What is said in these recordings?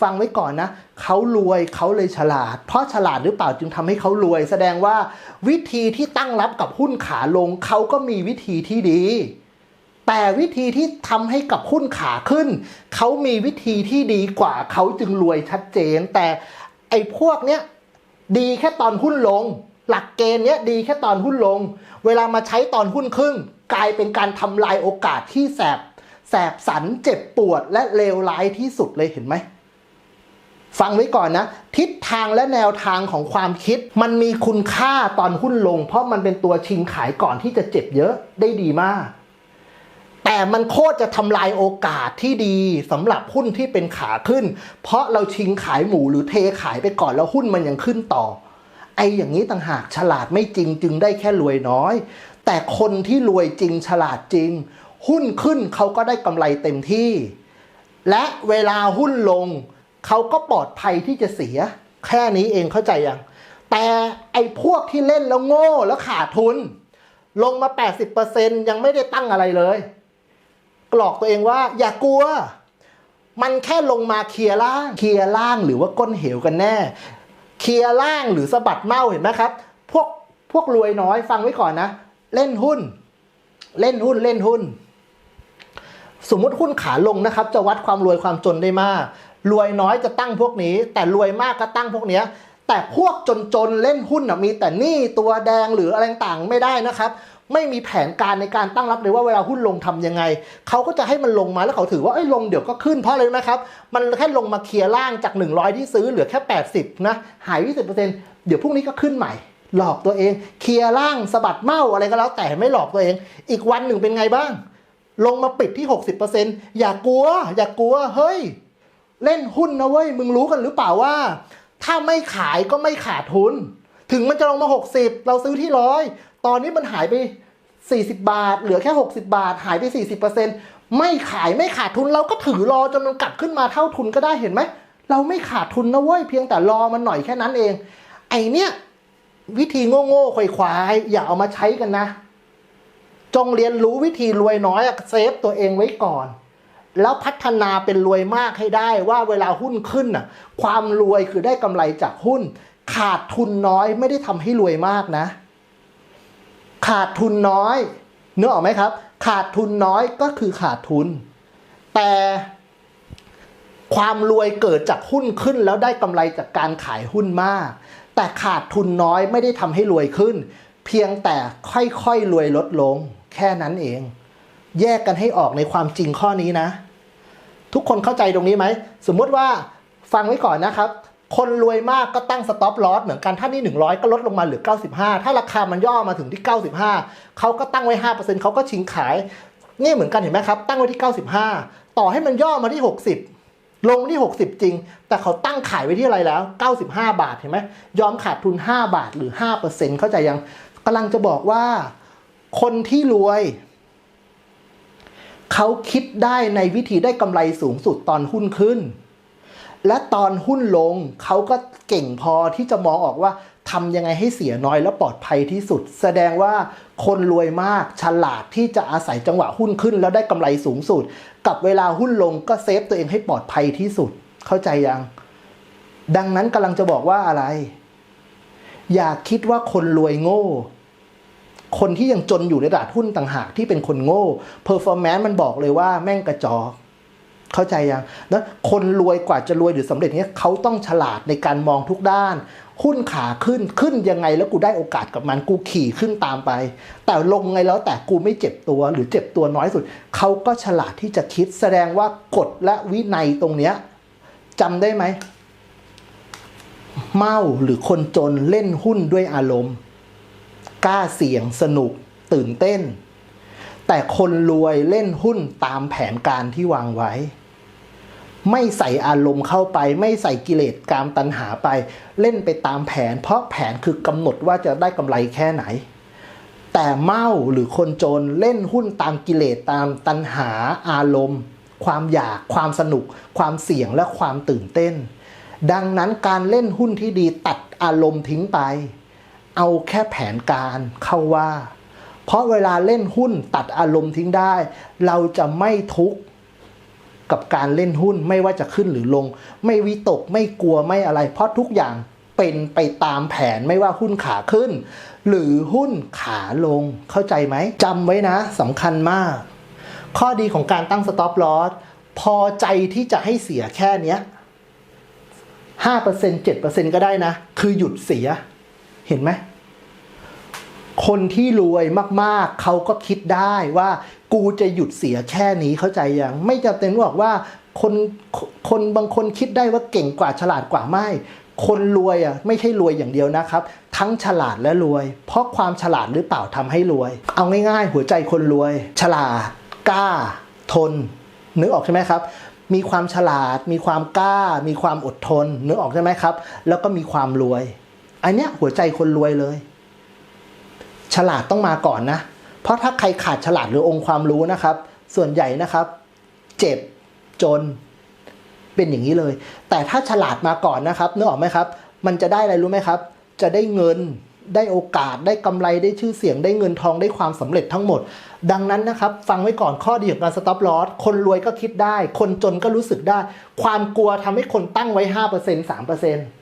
ฟังไว้ก่อนนะเขารวยเขาเลยฉลาด เพราะฉลาดหรือเปล่าจึงทำให้เขารวย แสดงว่าวิธีที่ตั้งรับกับหุ้นขาลงเขาก็มีวิธีที่ดี แต่วิธีที่ทำให้กับหุ้นขาขึ้น เขามีวิธีที่ดีกว่าเขาจึงรวยชัดเจน แต่ไอ้พวกเนี้ยดีแค่ตอนหุ้นลง หลักเกณฑ์เนี้ยดีแค่ตอนหุ้นลง เวลามาใช้ตอนหุ้นขึ้น กลายเป็นการทำลายโอกาสที่แสบแสบสันเจ็บปวดและเลวร้ายที่สุดเลยเห็นไหม ฟังไว้ก่อนนะ ทิศทางและแนวทางของความคิด มันมีคุณค่าตอนหุ้นลง เพราะมันเป็นตัวชิงขายก่อนที่จะเจ็บเยอะได้ดีมาก แต่มันโคตรจะทำลายโอกาสที่ดีสำหรับหุ้นที่เป็นขาขึ้น เพราะเราชิงขายหมูหรือเทขายไปก่อนแล้วหุ้นมันยังขึ้นต่อ ไอ้อย่างนี้ต่างหากฉลาดไม่จริงจึงได้แค่รวยน้อย แต่คนที่รวยจริงฉลาดจริง หุ้นขึ้นเขาก็ได้กำไรเต็มที่ และเวลาหุ้นลง เขาก็ปลอดภัยที่จะเสีย แค่นี้เองเข้าใจยัง แต่ไอ้พวกที่เล่นแล้วโง่แล้วขาดทุน ลงมา 80%ยังไม่ได้ตั้งอะไรเลยกรอกตัวเองว่าอย่ากลัว มันแค่ลงมาเคลียร์ล่าง เคลียร์ล่างหรือว่าก้นเหวกันแน่ เคลียร์ล่างหรือสะบัดเมาเห็นไหมครับ พวกพวกรวยน้อยฟังไว้ก่อนนะ เล่นหุ้น เล่นหุ้นเล่นหุ้น สมมุติหุ้นขาลงนะครับ จะวัดความรวยความจนได้มาก รวยน้อยจะตั้งพวกนี้ แต่รวยมากก็ตั้งพวกเนี้ยแต่พวกจนๆเล่นหุ้นมีแต่หนี้ตัวแดงหรืออะไรต่างไม่ได้นะครับ ไม่มีแผนการในการตั้งรับเลยว่าเวลาหุ้นลงทำยังไง เขาก็จะให้มันลงมาแล้วเขาถือว่าไอ้ลงเดี๋ยวก็ขึ้นเพราะอะไรไหมครับ มันแค่ลงมาเคลียร์ล่างจาก 100 ที่ซื้อเหลือแค่ 80 นะ หาย 20%เดี๋ยวพรุ่งนี้ก็ขึ้นใหม่ หลอกตัวเอง เคลียร์ล่างสะบัดเมาอะไรก็แล้วแต่ไม่หลอกตัวเอง อีกวันหนึ่งเป็นไงบ้าง ลงมาปิดที่ 60%อย่ากลัว อย่ากลัวเฮ้ย เล่นหุ้นนะเว้ยมึงรู้กันหรือเปล่าว่า ถ้าไม่ขายก็ไม่ขาดทุน ถึงมันจะลงมา 60 เราซื้อที่ร้อยตอนนี้มันหายไป 40 บาท เหลือแค่ 60 บาท หายไป 40%ไม่ขายไม่ขาดทุนเราก็ถือรอจนมันกลับขึ้นมาเท่าทุนก็ได้เห็นไหมเราไม่ขาดทุนนะเว้ยเพียงแต่รอมันหน่อยแค่นั้นเอง ไอเนี้ยวิธีโง่ๆควายๆอย่าเอามาใช้กันนะ จงเรียนรู้วิธีรวยน้อยเซฟตัวเองไว้ก่อน แล้วพัฒนาเป็นรวยมากให้ได้ว่าเวลาหุ้นขึ้นน่ะความรวยคือได้กำไรจากหุ้น ขาดทุนน้อยไม่ได้ทำให้รวยมากนะ ขาดทุนน้อยเนื้อออกไหมครับ ขาดทุนน้อยก็คือขาดทุน แต่ความรวยเกิดจากหุ้นขึ้นแล้วได้กำไรจากการขายหุ้นมาก แต่ขาดทุนน้อยไม่ได้ทำให้รวยขึ้น เพียงแต่ค่อยๆรวยลดลง แค่นั้นเอง แยกกันให้ออกในความจริงข้อนี้นะ ทุกคนเข้าใจตรงนี้ไหม สมมติว่าฟังไว้ก่อนนะครับ คนรวยมากก็ตั้งสต็อปลอสเหมือนกันถ้านี่ 100 ก็ลดลงมาเหลือ 95 ถ้าราคามันย่อมาถึงที่ 95 เขาก็ตั้งไว้ 5%เขาก็ชิงขาย นี่เหมือนกันเห็นไหมครับ ตั้งไว้ที่ 95 ต่อให้มันย่อมาที่ 60ลงที่ 60 จริง แต่เขาตั้งขายไว้ที่อะไรแล้ว 95 บาทเห็นไหมยอมขาดทุน 5 บาทหรือ 5%เข้าใจยังกำลังจะบอกว่า คนที่รวย เขาคิดได้ในวิธีได้กำไรสูงสุดตอนหุ้นขึ้น และตอนหุ้นลงเขาก็เก่งพอที่จะมองออกว่าทำยังไงให้เสียน้อยและปลอดภัยที่สุด แสดงว่าคนรวยมากฉลาดที่จะอาศัยจังหวะหุ้นขึ้น แล้วได้กำไรสูงสุด กับเวลาหุ้นลงก็เซฟตัวเองให้ปลอดภัยที่สุด เข้าใจยัง ดังนั้นกำลังจะบอกว่าอะไร อย่าคิดว่าคนรวยโง่ คนที่ยังจนอยู่ในตลาดหุ้นต่างหากที่เป็นคนโง่เพอร์ฟอร์แมนซ์มันบอกเลยว่าแม่งกระจอกเข้าใจยังนะคนรวยกว่าจะรวยหรือสำเร็จเนี้ยเขาต้องฉลาดในการมองทุกด้าน หุ้นขาขึ้นขึ้นยังไงแล้วกูได้โอกาสกับมันกูขี่ขึ้นตามไป แต่ลงไงแล้วแต่กูไม่เจ็บตัวหรือเจ็บตัวน้อยสุด เขาก็ฉลาดที่จะคิดแสดงว่ากฎและวินัยตรงเนี้ยจำได้ไหม เมาหรือคนจนเล่นหุ้นด้วยอารมณ์ กล้าเสี่ยงสนุกตื่นเต้น แต่คนรวยเล่นหุ้นตามแผนการที่วางไว้ ไม่ใส่อารมณ์เข้าไป ไม่ใส่กิเลสกามตัณหาไป เล่นไปตามแผน เพราะแผนคือกำหนดว่าจะได้กำไรแค่ไหน แต่เมาหรือคนจนเล่นหุ้นตามกิเลสตามตัณหาอารมณ์ ความอยาก ความสนุก ความเสี่ยงและความตื่นเต้น ดังนั้นการเล่นหุ้นที่ดีตัดอารมณ์ทิ้งไป เอาแค่แผนการเข้าว่า เพราะเวลาเล่นหุ้นตัดอารมณ์ทิ้งได้ เราจะไม่ทุกข์กับการเล่นหุ้นไม่ว่าจะขึ้นหรือลง ไม่วิตกไม่กลัวไม่อะไร เพราะทุกอย่างเป็นไปตามแผนไม่ว่าหุ้นขาขึ้น หรือหุ้นขาลงเข้าใจไหมจำไว้นะสำคัญมาก ข้อดีของการตั้ง stop loss พอใจที่จะให้เสียแค่เนี้ยห้าเปอร์เซ็นเจ็ดเปอร์เซ็นก็ได้นะ คือหยุดเสีย เห็นไหมคนที่รวยมากๆ เขาก็คิดได้ว่ากูจะหยุดเสียแค่นี้เข้าใจยังไม่จำเป็นบอกว่าคนคนบางคนคิดได้ว่าเก่งกว่าฉลาดกว่าไม่ คนรวยอะไม่ใช่รวยอย่างเดียวนะครับ ทั้งฉลาดและรวย เพราะความฉลาดหรือเปล่าทำให้รวย เอาง่าย ๆ หัวใจคนรวย ฉลาด กล้า ทน นึกออกใช่ไหมครับ มีความฉลาด มีความกล้า มีความอดทนนึกออกใช่ไหมครับ แล้วก็มีความรวย อันเนี้ยหัวใจคนรวยเลย ฉลาดต้องมาก่อนนะ เพราะถ้าใครขาดฉลาดหรือองค์ความรู้นะครับ ส่วนใหญ่นะครับ เจ็บจนเป็นอย่างนี้เลย แต่ถ้าฉลาดมาก่อนนะครับนึกออกไหมครับ มันจะได้อะไรรู้ไหมครับ จะได้เงินได้โอกาสได้กำไรได้ชื่อเสียงได้เงินทองได้ความสำเร็จทั้งหมด ดังนั้นนะครับ ฟังไว้ก่อนข้อดีของการสต็อปลอสคนรวยก็คิดได้ คนจนก็รู้สึกได้ ความกลัวทำให้คนตั้งไว้ 5% 3%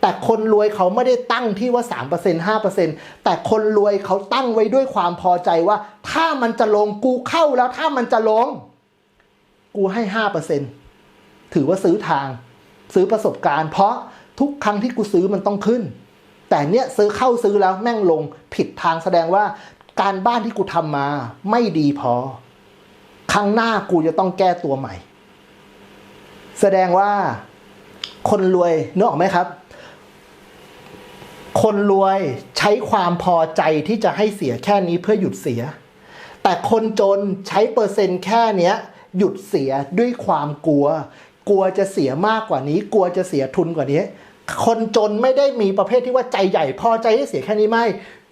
แต่คนรวยเขาไม่ได้ตั้งที่ว่า 3% 5%แต่คนรวยเขาตั้งไว้ด้วยความพอใจว่า ถ้ามันจะลงกูเข้าแล้วถ้ามันจะลง กูให้ 5%ถือว่าซื้อทาง ซื้อประสบการณ์ เพราะทุกครั้งที่กูซื้อมันต้องขึ้น แต่เนี้ยซื้อเข้าซื้อแล้วแม่งลงผิดทางแสดงว่าการบ้านที่กูทำมาไม่ดีพอ ครั้งหน้ากูจะต้องแก้ตัวใหม่ แสดงว่าคนรวยนึกออกไหมครับ คนรวยใช้ความพอใจที่จะให้เสียแค่นี้เพื่อหยุดเสีย แต่คนจนใช้เปอร์เซ็นต์แค่เนี้ยหยุดเสียด้วยความกลัว กลัวจะเสียมากกว่านี้ กลัวจะเสียทุนกว่านี้ คนจนไม่ได้มีประเภทที่ว่าใจใหญ่ พอใจให้เสียแค่นี้ไม่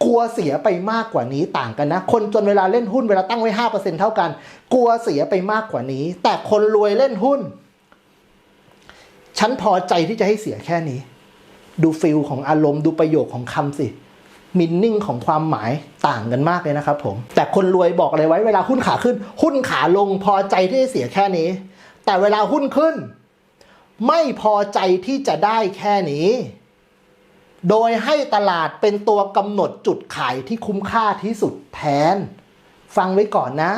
กลัวเสียไปมากกว่านี้ต่างกันนะ คนจนเวลาเล่นหุ้นเวลาตั้งไว้ห้าเปอร์เซ็นเท่ากัน กลัวเสียไปมากกว่านี้ แต่คนรวยเล่นหุ้น ฉันพอใจที่จะให้เสียแค่นี้ ดูฟิลของอารมณ์ดูประโยคของคำสิมินนิ่งของความหมายต่างกันมากเลยนะครับผม แต่คนรวยบอกอะไรไว้เวลาหุ้นขาขึ้น หุ้นขาลงพอใจที่จะเสียแค่นี้ แต่เวลาหุ้นขึ้น ไม่พอใจที่จะได้แค่นี้ โดยให้ตลาดเป็นตัวกำหนดจุดขายที่คุ้มค่าที่สุดแทน ฟังไว้ก่อนนะ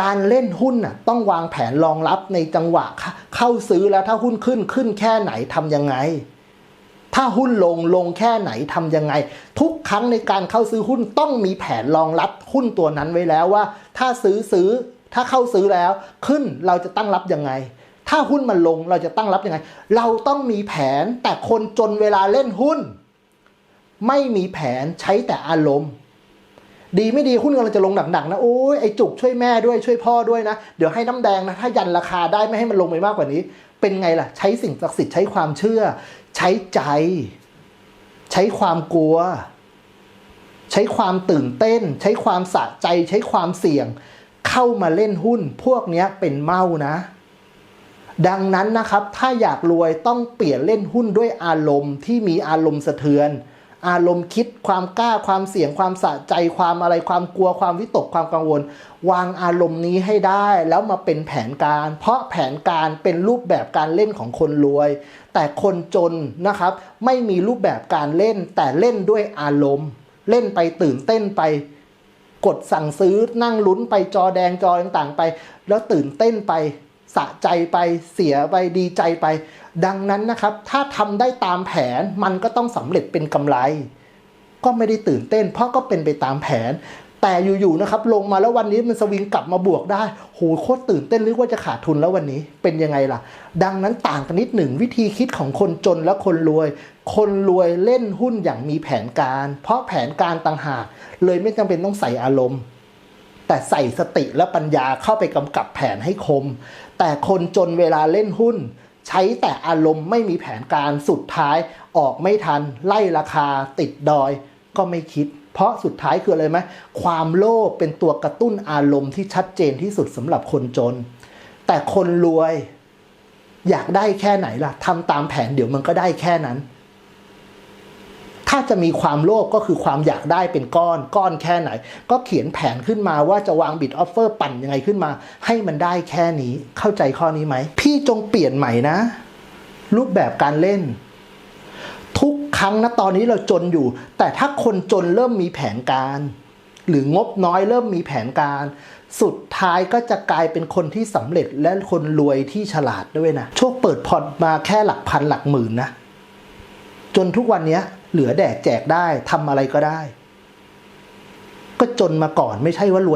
การเล่นหุ้นน่ะต้องวางแผนรองรับในจังหวะเข้าซื้อแล้วถ้าหุ้นขึ้นขึ้นแค่ไหนทำยังไง ถ้าหุ้นลงลงแค่ไหนทำยังไง ทุกครั้งในการเข้าซื้อหุ้นต้องมีแผนรองรับหุ้นตัวนั้นไว้แล้วว่า ถ้าซื้อซื้อถ้าเข้าซื้อแล้วขึ้นเราจะตั้งรับยังไง ถ้าหุ้นมันลงเราจะตั้งรับยังไง เราต้องมีแผนแต่คนจนเวลาเล่นหุ้น ไม่มีแผนใช้แต่อารมณ์ ดีไม่ดีหุ้นกำลังจะลงหนักๆนะโอ้ยไอจุกช่วยแม่ด้วยช่วยพ่อด้วยนะ เดี๋ยวให้น้ำแดงนะ ถ้ายันราคาได้ไม่ให้มันลงไปมากกว่านี้ เป็นไงล่ะ ใช้สิ่งศักดิ์สิทธิ์ใช้ความเชื่อ ใช้ใจ ใช้ความกลัว ใช้ความตื่นเต้น ใช้ความสะใจ ใช้ความเสี่ยง เข้ามาเล่นหุ้น พวกนี้เป็นเมานะดังนั้นนะครับ ถ้าอยากรวยต้องเปลี่ยนเล่นหุ้นด้วยอารมณ์ที่มีอารมณ์สะเทือน อารมณ์คิดความกล้าความเสี่ยงความสะใจความอะไรความกลัวความวิตกความกังวล วางอารมณ์นี้ให้ได้แล้วมาเป็นแผนการ เพราะแผนการเป็นรูปแบบการเล่นของคนรวย แต่คนจนนะครับ ไม่มีรูปแบบการเล่น แต่เล่นด้วยอารมณ์ เล่นไปตื่นเต้นไป กดสั่งซื้อนั่งลุ้นไปจอแดงจอต่างๆไป แล้วตื่นเต้นไป สะใจไปเสียไปดีใจไป ดังนั้นนะครับ ถ้าทำได้ตามแผนมันก็ต้องสำเร็จเป็นกำไร ก็ไม่ได้ตื่นเต้น เพราะก็เป็นไปตามแผน แต่อยู่ๆนะครับ ลงมาแล้ววันนี้มันสวิงกลับมาบวกได้โหโคตรตื่นเต้นนึกว่าจะขาดทุนแล้ววันนี้เป็นยังไงล่ะ ดังนั้นต่างกันนิดหนึ่งวิธีคิดของคนจนและคนรวย คนรวยเล่นหุ้นอย่างมีแผนการ เพราะแผนการต่างหากเลยไม่จำเป็นต้องใส่อารมณ์ แต่ใส่สติและปัญญาเข้าไปกำกับแผนให้คม แต่คนจนเวลาเล่นหุ้น ใช้แต่อารมณ์ไม่มีแผนการสุดท้ายออกไม่ทัน ไล่ราคาติดดอยก็ไม่คิด เพราะสุดท้ายคืออะไรไหมความโลภเป็นตัวกระตุ้นอารมณ์ที่ชัดเจนที่สุดสำหรับคนจน แต่คนรวยอยากได้แค่ไหนล่ะทำตามแผนเดี๋ยวมันก็ได้แค่นั้น ถ้าจะมีความโลภก็คือความอยากได้เป็นก้อนก้อนแค่ไหน ก็เขียนแผนขึ้นมาว่าจะวางบิดออฟเฟอร์ปั่นยังไงขึ้นมา ให้มันได้แค่นี้เข้าใจข้อนี้ไหม พี่จงเปลี่ยนใหม่นะ รูปแบบการเล่น ทุกครั้งนะตอนนี้เราจนอยู่ แต่ถ้าคนจนเริ่มมีแผนการ หรืองบน้อยเริ่มมีแผนการสุดท้ายก็จะกลายเป็นคนที่สำเร็จและคนรวยที่ฉลาดด้วยนะ โชคเปิดพอร์ตมาแค่หลักพันหลักหมื่นนะ จนทุกวันนี้ เหลือแดกแจกได้ทำอะไรก็ได้ ก็จนมาก่อนไม่ใช่ว่ารวย